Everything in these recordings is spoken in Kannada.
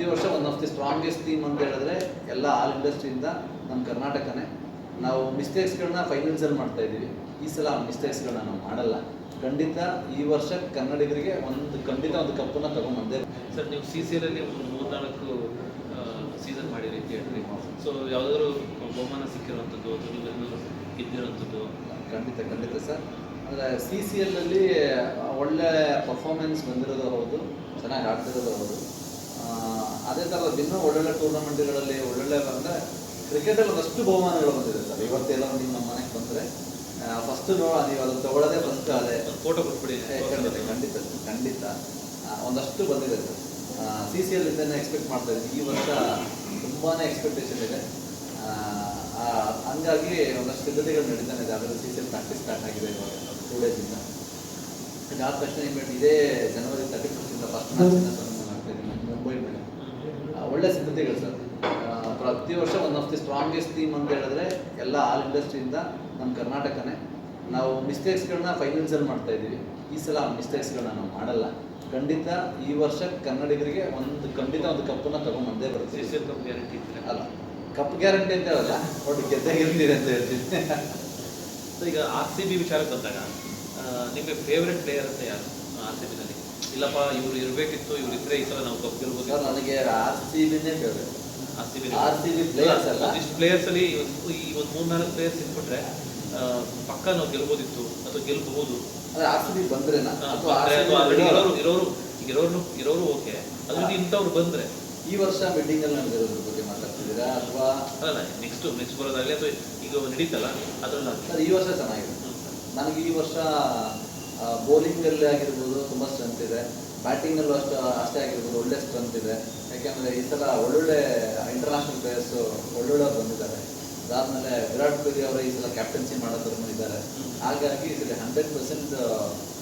ಪ್ರತಿ ವರ್ಷ one of the strongest team ಅಂತ ಹೇಳಿದ್ರೆ ಎಲ್ಲ ಆಲ್ ಇಂಡಸ್ಟ್ರಿಯಿಂದ ನಮ್ಮ ಕರ್ನಾಟಕನೇ. ನಾವು ಮಿಸ್ಟೇಕ್ಸ್ಗಳನ್ನ ಫೈನಲ್ಸಲ್ಲಿ ಮಾಡ್ತಾ ಇದ್ದೀವಿ. ಈ ಸಲ ಆ ಮಿಸ್ಟೇಕ್ಸ್ಗಳನ್ನ ನಾವು ಮಾಡಲ್ಲ. ಖಂಡಿತ ಈ ವರ್ಷ ಕನ್ನಡಿಗರಿಗೆ ಒಂದು ಖಂಡಿತ ಒಂದು ಕಪ್ಪನ್ನ ತಗೊಂಡ್ಬಂದೆ ಸರ್ ನೀವು ಸಿ ಸಿ ಎಲ್ ಒಂದು ಮೂರ್ನಾಲ್ಕು ಸೀಸನ್ ಮಾಡಿರಿ ಅಂತ ಸೊ ಯಾವುದಾದ್ರು ಬಹುಮಾನ ಸಿಕ್ಕಿರೋಂಥದ್ದು ಅಥವಾ ಗೆದ್ದಿರೋಂಥದ್ದು ಖಂಡಿತ ಖಂಡಿತ ಸರ್. ಅಂದರೆ ಸಿ ಸಿ ಎಲ್ಲಲ್ಲಿ ಒಳ್ಳೆ ಪರ್ಫಾರ್ಮೆನ್ಸ್ ಬಂದಿರೋದು ಹೌದು ಚೆನ್ನಾಗಿ ಆಡ್ತಿರೋದು ಹೌದು. ಅದೇ ತರ ಭಿನ್ನ ಒಳ್ಳೊಳ್ಳೆ ಟೂರ್ನಮೆಂಟ್ಗಳಲ್ಲಿ ಒಳ್ಳೊಳ್ಳೆ ಅಂದರೆ ಕ್ರಿಕೆಟಲ್ಲಿ ಒಂದಷ್ಟು ಬಹುಮಾನಗಳು ಬಂದಿದೆ ಸರ್. ಇವತ್ತೆಲ್ಲ ನಿಮ್ಮ ನಮ್ಮ ಮನೆಗೆ ಬಂದ್ರೆ ಫಸ್ಟ್ ನೋಡಿ ನೀವು ಅದನ್ನು ತಗೊಳ್ಳೋದೇ ಫಸ್ಟ್ ಅದೇ ಫೋಟೋ ಕೊಟ್ಬಿಡಿ. ಖಂಡಿತ ಖಂಡಿತ ಖಂಡಿತ. ಒಂದಷ್ಟು ಬಂದಿದೆ ಸರ್. ಸಿ ಸಿ ಎಲ್ ಇದನ್ನು ಎಕ್ಸ್ಪೆಕ್ಟ್ ಮಾಡ್ತಾ ಇದ್ದೀವಿ ಈ ವರ್ಷ ತುಂಬಾ ಎಕ್ಸ್ಪೆಕ್ಟೇಷನ್ ಇದೆ. ಹಂಗಾಗಿ ಒಂದಷ್ಟು ಸಿದ್ಧತೆಗಳು ನಡೀತಾನೆ ಇದೆ. ಅದರಲ್ಲಿ C C L practice start ಆಗಿದೆ ಇವಾಗ. ಟೂ ಡೇಸಿಂದ ಆದ ತಕ್ಷಣ ಇದೇ ಜನವರಿ ತರ್ಟಿ ಫಸ್ಟಿಂದ ಫಸ್ಟ್ ಮ್ಯಾಚನ್ನು ಪ್ರಾರಂಭ ಮಾಡ್ತಾ ಇದ್ದೀನಿ ಮುಂಬೈ ಮೇಲೆ ಆ, ಒಳ್ಳೆ ಸಿದ್ಧತೆಗಳು ಸರ್. ಪ್ರತಿ ವರ್ಷ one of the strongest theme ಅಂತ ಹೇಳಿದ್ರೆ ಎಲ್ಲ ಆಲ್ ಇಂಡಸ್ಟ್ರಿಯಿಂದ ನಮ್ಮ ಕರ್ನಾಟಕನೇ. ನಾವು ಮಿಸ್ಟೇಕ್ಸ್ಗಳನ್ನ ಫೈನಲ್ಸಲ್ಲಿ ಮಾಡ್ತಾ ಇದ್ದೀವಿ. ಈ ಸಲ ಆ ಮಿಸ್ಟೇಕ್ಸ್ಗಳನ್ನ ನಾವು ಮಾಡಲ್ಲ. ಖಂಡಿತ ಈ ವರ್ಷ ಕನ್ನಡಿಗರಿಗೆ ಒಂದು ಖಂಡಿತ ಒಂದು ಕಪ್ಪನ್ನ ತಗೊಂಡ್ಬಂದೇ ಬರುತ್ತೆ. ಕಪ್ ಗ್ಯಾರಂಟಿ ಅಲ್ಲ ಕಪ್ ಗ್ಯಾರಂಟಿ ಅಂತ ಹೇಳಲ್ಲ ಒಟ್ಟು ಗೆದ್ದಾಗಿರ್ತೀರಿ ಅಂತ ಹೇಳ್ತೀನಿ. ಸೊ ಈಗ ಆರ್ ಸಿ ಬಿ ವಿಚಾರಕ್ಕೆ ಬಂದಾಗ ನಿಮಗೆ ಫೇವ್ರೆಟ್ ಪ್ಲೇಯರ್ ಅಂತ ಯಾರು? ಆರ್ ಸಿ ಬಿನಲ್ಲಿ ಇಲ್ಲಪ್ಪ ಇವ್ರು ಇರಬೇಕಿತ್ತು ಇವ್ರು ಇದ್ರೆ ಈ ಸಲ ನಾವು ಕಪ್ ಗೆಲ್ಬೋದು. ಸರ್ ನನಗೆ R C ಬಿನೇ favourite R C B R C B players ಅಲ್ಲ? ಇಷ್ಟು ಪ್ಲೇಯರ್ಸ್ ಅಲ್ಲಿ ಇವತ್ತು ಈ ಒಂದು ಮೂರ್ನಾಲ್ಕು ಪ್ಲೇಯರ್ಸ್ ಇಟ್ಬಿಟ್ರೆ ಪಕ್ಕ ನಾವು ಗೆಲ್ಬೋದಿತ್ತು ಅಥವಾ ಗೆಲ್ಬಹುದು. ಅಂದ್ರೆ ಆರ್ ಸಿ ಬಿ ಬಂದ್ರೆ ಇರೋರು? ಇರೋರು ಇರೋರು ಇರೋರು ಓಕೆ ಅದ್ರಲ್ಲಿ ಇಂಥವ್ರು ಬಂದ್ರೆ. ಈ ವರ್ಷ ಮೀಟಿಂಗ್ ಅಲ್ಲಿ ಇರೋದ್ರ ಬಗ್ಗೆ ಮಾತಾಡ್ತಿದ್ದೀರಾ ಅಥವಾ? ಅಲ್ಲ ನೆಕ್ಸ್ಟ್ ನೆಕ್ಸ್ಟ್ ಬರೋದಾಗಲಿ ಅಥವಾ ಈಗ ನಡೀತಲ್ಲ ಅದ್ರಲ್ಲಿ ಸರ್ ಈ ವರ್ಷ ಚೆನ್ನಾಗಿದೆ. ನನಗೆ ಈ ವರ್ಷ ಬೌಲಿಂಗಲ್ಲಿ ಆಗಿರ್ಬೋದು ತುಂಬ ಸ್ಟ್ರೆಂತ್ ಇದೆ. ಬ್ಯಾಟಿಂಗಲ್ಲೂ ಅಷ್ಟು ಅಷ್ಟೇ ಆಗಿರ್ಬೋದು ಒಳ್ಳೆ ಸ್ಟ್ರೆಂತ್ ಇದೆ. ಯಾಕೆಂದರೆ ಈ ಸಲ ಒಳ್ಳೊಳ್ಳೆ ಇಂಟರ್ನ್ಯಾಷನಲ್ ಪ್ಲೇಯರ್ಸು ಒಳ್ಳೊಳ್ಳೆ ಬಂದಿದ್ದಾರೆ. ಅದಾದಮೇಲೆ ವಿರಾಟ್ ಕೊಹ್ಲಿ ಅವರು ಈ ಸಲ ಕ್ಯಾಪ್ಟನ್ಸಿ ಮಾಡೋದ್ರೂ ಇದ್ದಾರೆ ಹಾಗಾಗಿ ಈ ಸಲ ಹಂಡ್ರೆಡ್ ಪರ್ಸೆಂಟ್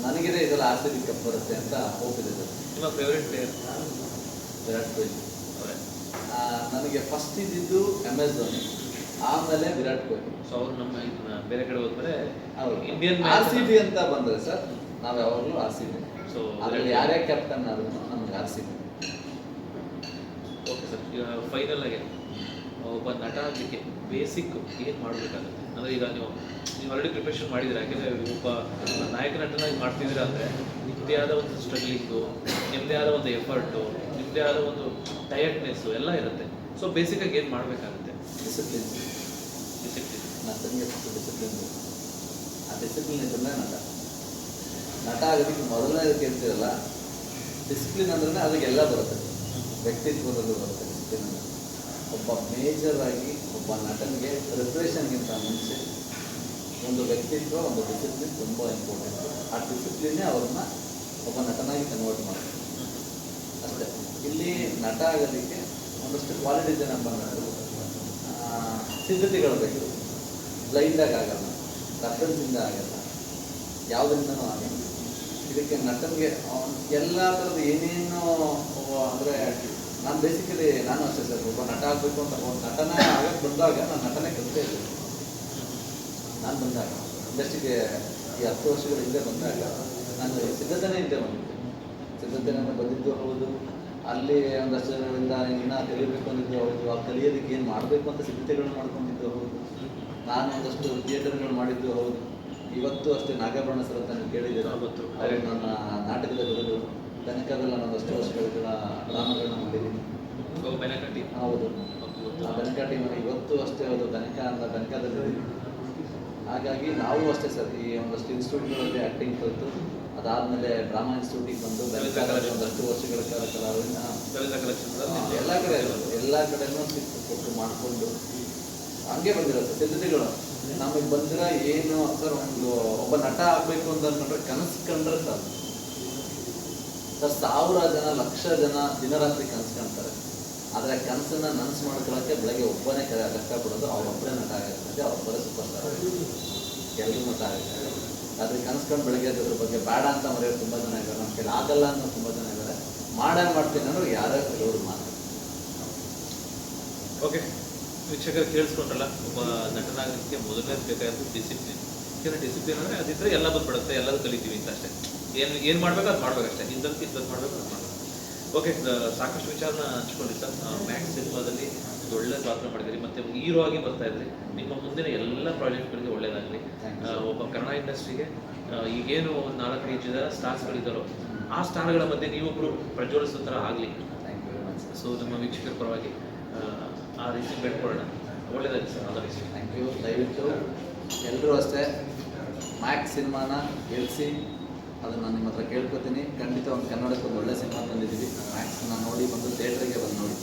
ನನಗಿದೆ ಸಲ ಆರ್ ಸಿ ಬಿ ಕಪ್ ಬರುತ್ತೆ ಅಂತ ಹೋಪ್ ಇದೆ ಸರ್. ನಿಮ್ಮ ಫೇವ್ರೆಟ್ ಪ್ಲೇಯರ್ ವಿರಾಟ್ ಕೊಹ್ಲಿ. ಅವರೇ. ನನಗೆ ಫಸ್ಟ್ ಇದ್ದಿದ್ದು ಎಂ ಎಸ್ ಧೋನಿ. ಆಮೇಲೆ ವಿರಾಟ್ ಕೊಹ್ಲಿ. ಸೊ ಅವ್ರು ನಮ್ಮ ಇದನ್ನ ಬೇರೆ ಕಡೆ ಹೋದ್ರೆ ಹೌದು. ಇಂಡಿಯನ್ ಆರ್ ಸಿ ಬಿ ಅಂತ ಬಂದರೆ ಸರ್ ನಾವು ಯಾವಾಗಲೂ ಆರ್ ಸಿ ಅದರಲ್ಲಿ ಯಾರೇ ಕ್ಯಾಪ್ಟನ್ ಆದ್ರೂ ನಮ್ಗೆ R C B okay sir ಈಗ ಫೈನಲ್ ಆಗಿ ಒಬ್ಬ ನಟ ಆಗಲಿಕ್ಕೆ ಬೇಸಿಕ್ ಏನು ಮಾಡಬೇಕಾಗುತ್ತೆ? ಅಂದರೆ ಈಗ ನೀವು ನೀವು ಆಲ್ರೆಡಿ ಪ್ರಿಪ್ರೇಷನ್ ಮಾಡಿದ್ದೀರಾ? ಯಾಕೆಂದರೆ ಒಬ್ಬ ನಾಯಕ ನಟನಾಗಿ ಮಾಡ್ತಿದ್ದೀರಾ ಅಂದರೆ ನಿಮ್ಮದೇ ಆದ ಒಂದು ಸ್ಟ್ರಗ್ಲಿಂಗು ನಿಮ್ಮದೇ ಆದ ಒಂದು ಎಫರ್ಟು ನಿಮ್ಮದೇ ಆದ ಒಂದು ಟಯರ್ಡ್ನೆಸ್ಸು ಎಲ್ಲ ಇರುತ್ತೆ. ಸೊ ಬೇಸಿಕ್ಕಾಗಿ ಏನು ಮಾಡಬೇಕಾಗುತ್ತೆ? ಡಿಸಿಪ್ಲಿನ್ ಡಿಸಿಪ್ಲಿನ್ ನಟನಿಗೆ ಫಸ್ಟ್ ಡಿಸಿಪ್ಲಿನ್ ಆ ಡಿಸಿಪ್ಲಿನ್ ಇದನ್ನ ನಟ. ನಟ ಆಗೋದಕ್ಕೆ ಮೊದಲನೇ ಕೇಳ್ತೀರಲ್ಲ ಡಿಸಿಪ್ಲಿನ್ ಅಂದ್ರೆ ಅದಕ್ಕೆಲ್ಲ ಬರುತ್ತೆ. ವ್ಯಕ್ತಿತ್ವದಲ್ಲೂ ಬರುತ್ತೆ ಡಿಸಿಪ್ಲಿನ್ ಅಂದರೆ. ಒಬ್ಬ ಮೇಜರ್ ಆಗಿ ಒಬ್ಬ ನಟನಿಗೆ ಪ್ರಿಪ್ರೇಷನ್ಗಿಂತ ಮುಂಚೆ ಒಂದು ವ್ಯಕ್ತಿತ್ವ, ಒಂದು ಡಿಸಿಪ್ಲಿನ್ ತುಂಬ ಇಂಪಾರ್ಟೆಂಟ್ ಆ ಡಿಸಿಪ್ಲಿನ್ನೇ ಅವ್ರನ್ನ ಒಬ್ಬ ನಟನಾಗಿ ಕನ್ವರ್ಟ್ ಮಾಡ್ತಾರೆ. ಅಷ್ಟೇ. ಇಲ್ಲಿ ನಟ ಆಗೋದಕ್ಕೆ ಒಂದಷ್ಟು ಕ್ವಾಲಿಟಿ ಜನ ಬಂದರು ಸಿದ್ಧತೆಗಳು ಬೇಕು. ಬ್ಲೈಂಡಾಗಿ ಆಗಲ್ಲ. ರೆಫರೆನ್ಸಿಂದ ಆಗಲ್ಲ. ಯಾವುದರಿಂದನೂ ಆಗಲ್ಲ. ಇದಕ್ಕೆ ನಟನ್ಗೆ ಎಲ್ಲ ಥರದ ಏನೇನು ಅಂದರೆ, ನಾನು ಬೇಸಿಕಲಿ ನಾನು ಅಷ್ಟೇ ಸರ್, ಒಬ್ಬ ನಟ ಆಗಬೇಕು ಅಂತ ಒಂದು ನಟನ ಆಗಕ್ಕೆ ಬಂದಾಗ ನಾನು ನಟನೆ ಕಲಿತೇ ಇದ್ದೆ ನಾನು ಬಂದಾಗ ಇಂಡಸ್ಟ್ರಿಗೆ ಈ ಹತ್ತು ವರ್ಷಗಳ ಹಿಂದೆ ಬಂದಾಗ, ನಾನು ಸಿದ್ಧತೆನೇ ಹಿಂದೆ ಬಂದಿದ್ದೆ. ಸಿದ್ಧತೆನೇ ಬಂದಿದ್ದು ಹೌದು. ಅಲ್ಲಿ ಒಂದಷ್ಟು ಜನರಿಂದ ಇನ್ನೂ ಕಲಿಯಬೇಕು ಅಂದಿದ್ದು ಹೌದು. ಆ ಕಲಿಯೋದಕ್ಕೆ ಏನು ಮಾಡಬೇಕು ಅಂತ ಸಿದ್ಧತೆಗಳು ಮಾಡ್ಕೊಂಡಿದ್ದು ಹೌದು. ನಾನು ಒಂದಷ್ಟು ಥಿಯೇಟರ್ಗಳು ಮಾಡಿದ್ದು ಹೌದು. ಇವತ್ತು ಅಷ್ಟೇ ನಾಗಾಭರಣ ಸರ್ ಅಂತ ನೀವು ಕೇಳಿದ್ದೀರ? ಗೊತ್ತು. ಅವರು ನನ್ನ ನಾಟಕದ ಗುರುಗಳು ತನಕದಲ್ಲ ನಾನು ಅಷ್ಟು ವರ್ಷಗಳ ಡ್ರಾಮಾಗಳನ್ನ ಮಾಡಿದ್ದೀನಿ. ಹೌದು. ಆ ಬೆನಕ ಟೀಮಲ್ಲಿ ಇವತ್ತು ಅಷ್ಟೇ ಅದು ಬೆನಕ ಅಂತ ಬೆನಕದಲ್ಲಿ ಹಾಗಾಗಿ ನಾವು ಅಷ್ಟೇ ಸರ್ ಈ ಒಂದಷ್ಟು ಇನ್ಸ್ಟಿಟ್ಯೂಟ್ಗಳಲ್ಲಿ ಆ್ಯಕ್ಟಿಂಗ್ ಕಲಿತು ಅದಾದಮೇಲೆ ಡ್ರಾಮಾ ಇನ್ಸ್ಟಿಟ್ಯೂಟಿಗೆ ಬಂದು ಒಂದಷ್ಟು ವರ್ಷಗಳ ಕಾಲ ಕಲಾವಿದ ಎಲ್ಲ ಕಡೆ ಎಲ್ಲ ಕಡೆನೂ ಸಿಕ್ಕು ಕೊಟ್ಟು ಮಾಡಿಕೊಂಡು. ಹಂಗೆ ಬಂದಿರೋದು ಸಿದ್ಧತೆಗಳು. ನಮಗೆ ಬಂದಿರ ಏನು ಸರ್, ಒಂದು ಒಬ್ಬ ನಟ ಆಗಬೇಕು ಅಂತ ಅನ್ಕೊಂಡ್ರೆ ಕನಸು ಕಂಡ್ರೆ ಸರ್ ಸರ್, ಸಾವಿರ ಜನ, ಲಕ್ಷ ಜನ ದಿನರಾತ್ರಿ ಕನಸು ಕಾಣ್ತಾರೆ. ಆದರೆ ಆ ಕನಸನ್ನ ನನಸು ಮಾಡ್ಕೊಳಕ್ಕೆ ಬೆಳಗ್ಗೆ ಒಬ್ಬನೇ ಕ ಕಷ್ಟಪಡೋದು ಒಬ್ಬನೇ ನಟ ಆಗಿರ್ತದೆ ಅವರೊಬ್ಬರೇ ಸೂಪರ್ ಸ್ಟಾರ್ ಎಲ್ಲರೂ ಮತ ಆಗಿರ್ತಾರೆ. ಆದರೆ ಕನಸ್ಕೊಂಡು ಬೆಳಗ್ಗೆ ಅದ್ರ ಬಗ್ಗೆ ಬೇಡ ಅಂತ ಮರೆಯೋರು ತುಂಬಾ ಜನ ಇದ್ದಾರೆ. ನಮ್ಗೆ ಆಗಲ್ಲ ಅನ್ನೋ ತುಂಬಾ ಜನ ಇದ್ದಾರೆ. ಮಾಡೇ ಮಾಡ್ತೀನಿ ಅಂದ್ರೆ ಯಾರೋ ಕೆಲವರು ಮಾತ್ರ. ಓಕೆ ವೀಕ್ಷಕರು ಕೇಳಿಸ್ಕೊಂಡ್ರಲ್ಲ ಒಬ್ಬ ನಟನಾಗಲಿಕ್ಕೆ ಮೊದಲನೇದು ಬೇಕಾಗಿರೋದು ಡಿಸಿಪ್ಲಿನ್ ಯಾಕಂದರೆ ಡಿಸಿಪ್ಲಿನ್ ಅಂದರೆ ಅದಿದ್ರೆ ಎಲ್ಲ ಬಂದ್ಬಿಡುತ್ತೆ ಎಲ್ಲರೂ ಕಲಿತೀವಿ ಅಂತ ಅಷ್ಟೇ. ಏನು ಏನು ಮಾಡಬೇಕು ಅದು ಮಾಡ್ಬೇಕಷ್ಟೇ ಇಂಥದ್ದು ಇದ್ದದ್ದು ಮಾಡಬೇಕು ಅದು ಮಾಡಬೇಕು. ಓಕೆ ಸಾಕಷ್ಟು ವಿಚಾರನ ಹಂಚ್ಕೊಂಡಿ ಸರ್ ಮ್ಯಾಕ್ಸ್ ಸಿನಿಮಾದಲ್ಲಿ ಒಳ್ಳೆ ಪಾತ್ರ ಮಾಡಿದ್ದೀರಿ. ಮತ್ತೆ ಹೀರೋ ಆಗಿ ಬರ್ತಾ ಇದ್ರಿ. ನಿಮ್ಮ ಮುಂದಿನ ಎಲ್ಲ ಪ್ರಾಜೆಕ್ಟ್ಗಳಿಗೆ ಒಳ್ಳೇದಾಗಲಿ. ಒಬ್ಬ ಕನ್ನಡ ಇಂಡಸ್ಟ್ರಿಗೆ ಈಗೇನು ಒಂದು ನಾಲ್ಕೈದು ಜನ ಸ್ಟಾರ್ಸ್ಗಳಿದ್ದಾರೋ ಆ ಸ್ಟಾರ್ಗಳ ಮಧ್ಯೆ ನೀವೊಬ್ಬರು ಪ್ರಜ್ವಲಿಸೋ ಥರ ಆಗಲಿ. ಸೊ ನಮ್ಮ ವೀಕ್ಷಕರ ಪರವಾಗಿ ಆ, ರೀತಿ ಬೇಡ್ಕೊಳ್ಳೋಣ ಒಳ್ಳೇದಾಗಿ ಸರ್ ಅದರ ವಿಷಯ. ಥ್ಯಾಂಕ್ ಯು ದಯವಿಟ್ಟು ಎಲ್ಲರೂ ಅಷ್ಟೇ ಮ್ಯಾಕ್ಸ್ ಸಿನಿಮಾನ ಗೆಲ್ಲಿಸಿ ಅದನ್ನು ನಾನು ನಿಮ್ಮ ಹತ್ರ ಕೇಳ್ಕೊತೀನಿ. ಖಂಡಿತ ಒಂದು ಕನ್ನಡಕ್ಕೆ ಒಂದು ಒಳ್ಳೆ ಸಿನಿಮಾ ತಂದಿದ್ದೀವಿ. ಮ್ಯಾಕ್ಸ್ನ ನೋಡಿ ಬಂದು ಥಿಯೇಟ್ರಿಗೆ ಬಂದು ನೋಡಿ.